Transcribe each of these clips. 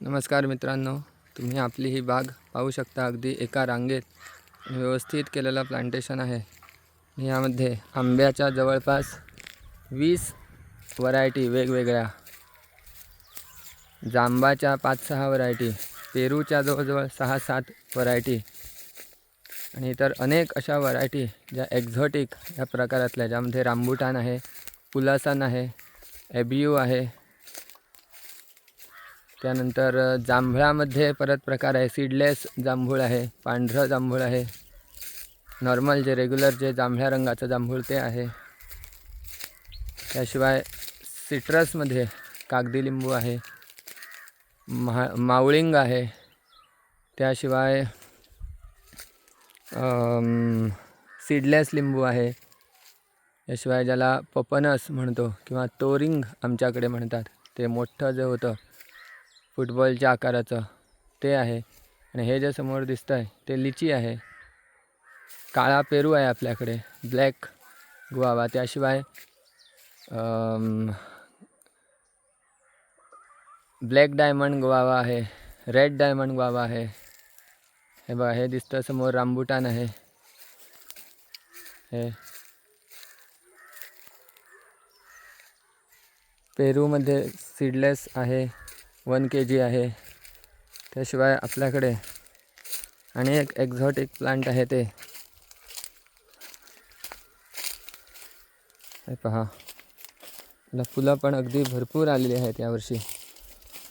नमस्कार मित्रांनो तुम्ही आपली ही बाग पाहू शकता अगदी एका रांगेत. व्यवस्थित केलेलं प्लांटेशन आहे. यामध्ये आंब्याच्या जवळपास वीस व्हरायटी वेगवेगळ्या जांबाच्या पाच सहा व्हरायटी पेरूच्या जवळजवळ सहा सात व्हरायटी आणि इतर अनेक अशा व्हरायटी ज्या एक्झॉटिक या प्रकारातल्या ज्यामध्ये रांबुटान आहे पुलासन आहे एबियू आहे त्यानंतर जांभळामध्ये परत प्रकार आहे. सीडलेस जांभूळ आहे पांढरं जांभूळ आहे नॉर्मल जे रेग्युलर जे जांभळ्या रंगाचं जांभूळ ते आहे. त्याशिवाय सिट्रसमध्ये कागदी लिंबू आहे महा मावळिंग आहे. त्याशिवाय सीडलेस लिंबू आहे. याशिवाय ज्याला पपनस म्हणतो किंवा तोरिंग आमच्याकडे म्हणतात ते मोठं जे होतं फुटबॉलच्या आकाराचं ते आहे. आणि हे जे समोर दिसतं आहे ते लिची आहे. काळा पेरू आहे आपल्याकडे. ब्लॅक गुवावा त्याशिवाय ब्लॅक डायमंड गुवावा आहे. रेड डायमंड गुवावा आहे. हे बघा हे दिसतं समोर रांबुटान आहे. हे. पेरूमध्ये सीडलेस आहे. वन के जी आहे. त्याशिवाय आपल्याकडे आणि एक एक्झॉटिक प्लांट आहे ते. हे पहा. याला फुलं पण अगदी भरपूर आलेली आहेत यावर्षी.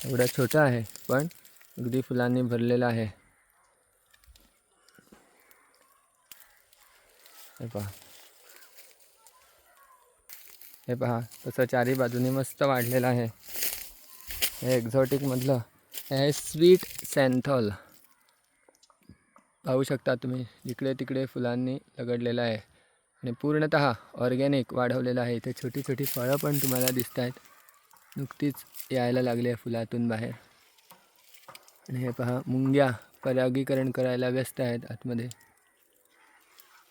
एवढं छोटं आहे पण अगदी फुलांनी भरलेलं आहे. हे पहा. हे पहा तसं चारी बाजूने मस्त वाढलेलं आहे. हे एक्झॉटिकमधलं हे आहे स्वीट सॅन्थॉल पाहू शकता तुम्ही इकडे तिकडे फुलांनी लगडलेलं आहे. आणि पूर्णत ऑर्गॅनिक वाढवलेलं आहे. इथे छोटी छोटी फळं पण तुम्हाला दिसत आहेत नुकतीच यायला लागली आहे फुलातून बाहेर. आणि हे पहा मुंग्या परागीकरण करायला व्यस्त आहेत आतमध्ये.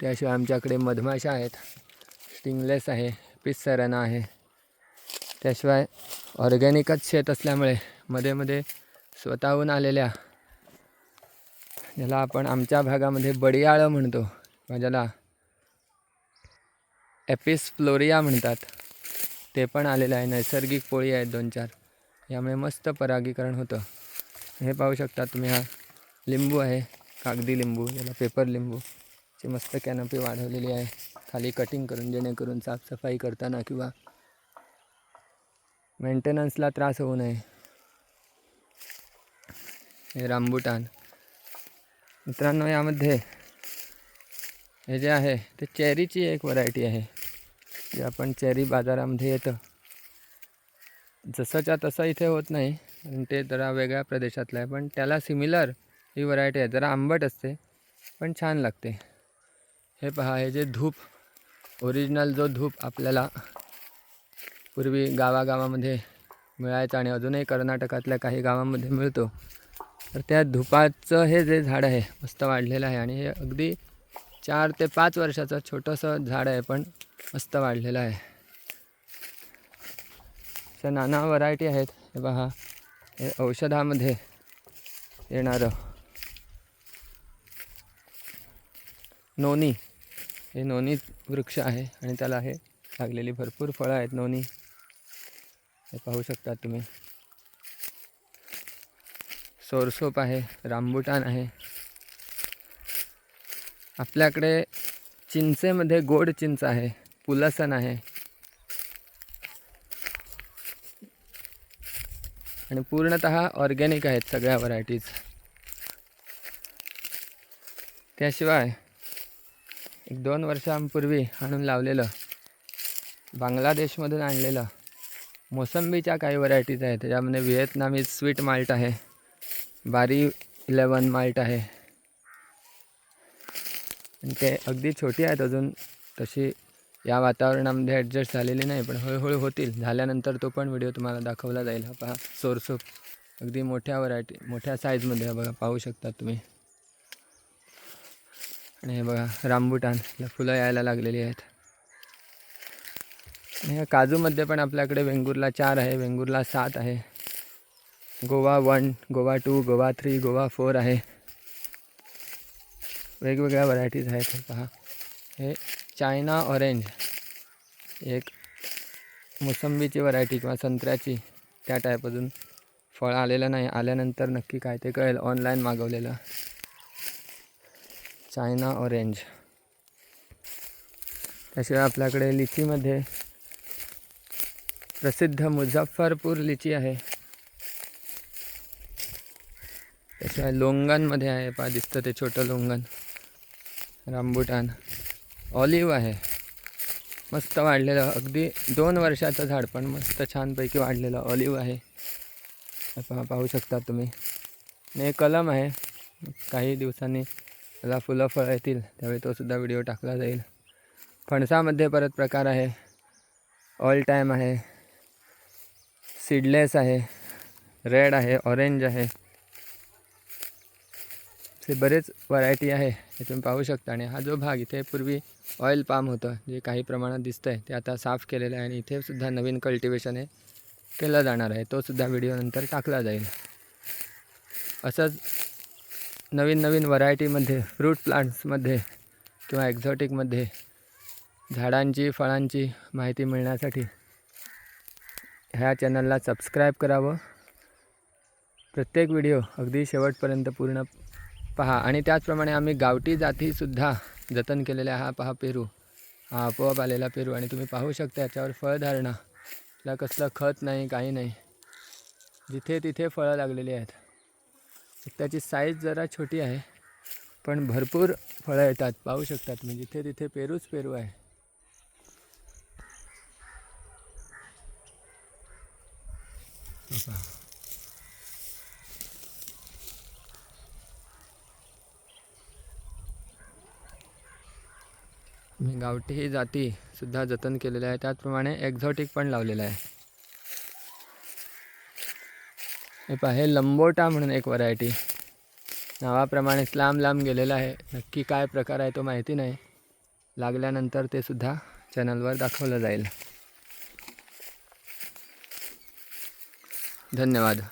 त्याशिवाय आमच्याकडे मधमाशा आहेत. स्टिंगलेस आहे पिस्सरना आहे. त्याशिवाय ऑर्गॅनिकच शेत असल्यामुळे मध्ये मध्ये स्वतःहून आलेल्या ज्याला आपण आमच्या भागामध्ये बडियाळं म्हणतो किंवा ज्याला एपिस फ्लोरिया म्हणतात ते पण आलेलं आहे. नैसर्गिक पोळी आहेत दोन चार. यामुळे मस्त परागीकरण होतं. हे पाहू शकता तुम्ही हा लिंबू आहे कागदी लिंबू याला पेपर लिंबू ची मस्त कॅनपी वाढवलेली आहे. खाली कटिंग करून जेणेकरून साफसफाई करताना किंवा मेंटेनन्सला त्रास होऊ नये. हे रामबुटान. मित्रांनो यामध्ये हे जे आहे ते चेरीची एक व्हरायटी आहे. जे आपण चेरी बाजारामध्ये येतं. जसंच्या तसं इथे होत नाही आणि ते जरा वेगळ्या प्रदेशातलं आहे. पण त्याला सिमिलर ही व्हरायटी आहे. जरा आंबट असते पण छान लागते. हे पहा हे जे धूप ओरिजिनल जो धूप आपल्याला पूर्वी गावागावामध्ये मिळायचा आणि अजूनही कर्नाटकातल्या काही गावांमध्ये मिळतो. तर त्या धुपाचं हे जे झाड आहे मस्त वाढलेलं आहे आणि हे अगदी चार ते पाच वर्षाचं छोटंसं झाड आहे पण मस्त वाढलेलं आहे. अशा नाना व्हरायटी आहेत. हे पहा हे औषधामध्ये येणारं. नोनी हे नोनी वृक्ष आहे आणि त्याला हे लागलेली भरपूर फळं आहेत. नोनी हे पाहू शकता तुम्ही. सोरसोप आहे रामबुटान आहे. आपल्याकडे चिंचेमध्ये गोड चिंच आहे पुलसन आहे. आणि पूर्णत ऑर्गॅनिक आहेत सगळ्या व्हरायटीज. त्याशिवाय एक दोन वर्षांपूर्वी आणून लावलेलं बांगलादेशमधून आणलेलं मोसंबीच्या काही व्हरायटीज आहेत. त्याच्यामध्ये व्हिएतनामी स्वीट माल्ट आहे बारी इलेवन माल्ट आहे. आणि ते अगदी छोटी आहेत अजून. तशी या वातावरणामध्ये ॲडजस्ट झालेली नाही पण हळूहळू होतील. झाल्यानंतर तो पण व्हिडिओ तुम्हाला दाखवला जाईल. हा पहा सोर्स अगदी मोठ्या व्हरायटी मोठ्या साईजमध्ये बघा पाहू शकता तुम्ही. आणि हे बघा रामबुटान फुलं यायला लागलेली आहेत. आणि ह्या काजूमध्ये पण आपल्याकडे वेंगुर्ला चार आहे वेंगुर्ला सात आहे. Goa one Goa two Goa three Goa four आहे. वेगवेगळ्या व्हरायटीज आहेत हे पहा. हे चायना ऑरेंज एक मोसंबीची व्हरायटी किंवा संत्र्याची त्या टाईप अजून फळं आलेलं नाही. आल्यानंतर नक्की काय ते कळेल. ऑनलाईन मागवलेलं. चायना ऑरेंज त्याशिवाय आपल्याकडे लिचीमध्ये प्रसिद्ध मुझफ्फरपूर लिची आहे. त्याशिवाय लोंगनमध्ये आहे पा दिसतं ते छोटं लोंगन रामबुटान. ऑलिव्ह आहे. मस्त वाढलेलं अगदी दोन वर्षाचं झाड पण मस्त छानपैकी वाढलेलं ऑलिव्ह आहे. असं पहा पाहू शकता तुम्ही. आणि कलम आहे. काही दिवसांनी त्याला फुलं फळं येतील त्यावेळी तो सुद्धा व्हिडिओ टाकला जाईल. फणसामध्ये परत प्रकार आहे. ऑल टाईम आहे. सीडलेस आहे. रेड आहे ऑरेंज आहे. असे बरेच व्हरायटी आहे हे तुम्ही पाहू शकता. आणि हा जो भाग इथे पूर्वी ऑइल पाम होतं जे काही प्रमाणात दिसतं आहे ते आता साफ केलेलं आहे. आणि इथे सुद्धा नवीन कल्टिवेशन हे केलं जाणार आहे. तो सुद्धा व्हिडिओ नंतर टाकला जाईल. असंच नवीन नवीन व्हरायटीमध्ये फ्रूट प्लांट्समध्ये किंवा एक्झॉटिकमध्ये झाडांची फळांची माहिती मिळण्यासाठी ह्या चॅनलला सबस्क्राईब करावं. प्रत्येक व्हिडिओ अगदी शेवटपर्यंत पूर्ण पहा. आणि त्याचप्रमाणे आम्ही गावठी जातीसुद्धा जतन केलेल्या हा पहा पेरू. हा आपोआप आलेला पेरू. आणि तुम्ही पाहू शकता याच्यावर फळधारणा त्याला कसलं खत नाही काही नाही. जिथे तिथे फळं लागलेली आहेत. त्याची साईज जरा छोटी आहे. पण भरपूर फळं येतात. पाहू शकतात तुम्ही. जिथे तिथे पेरूच पेरू आहे. हे मी गावठी जाती सुद्धा जतन केलेल्या आहे. त्याचप्रमाणे एक्झॉटिक पण लावलेलं आहे. हे पहा हे लंबोटा म्हणून एक व्हरायटी नावाप्रमाणेच लांब लांब गेलेलं आहे. नक्की काय प्रकार आहे तो माहिती नाही. लागल्यानंतर ते सुद्धा चॅनलवर दाखवलं जाईल. धन्यवाद.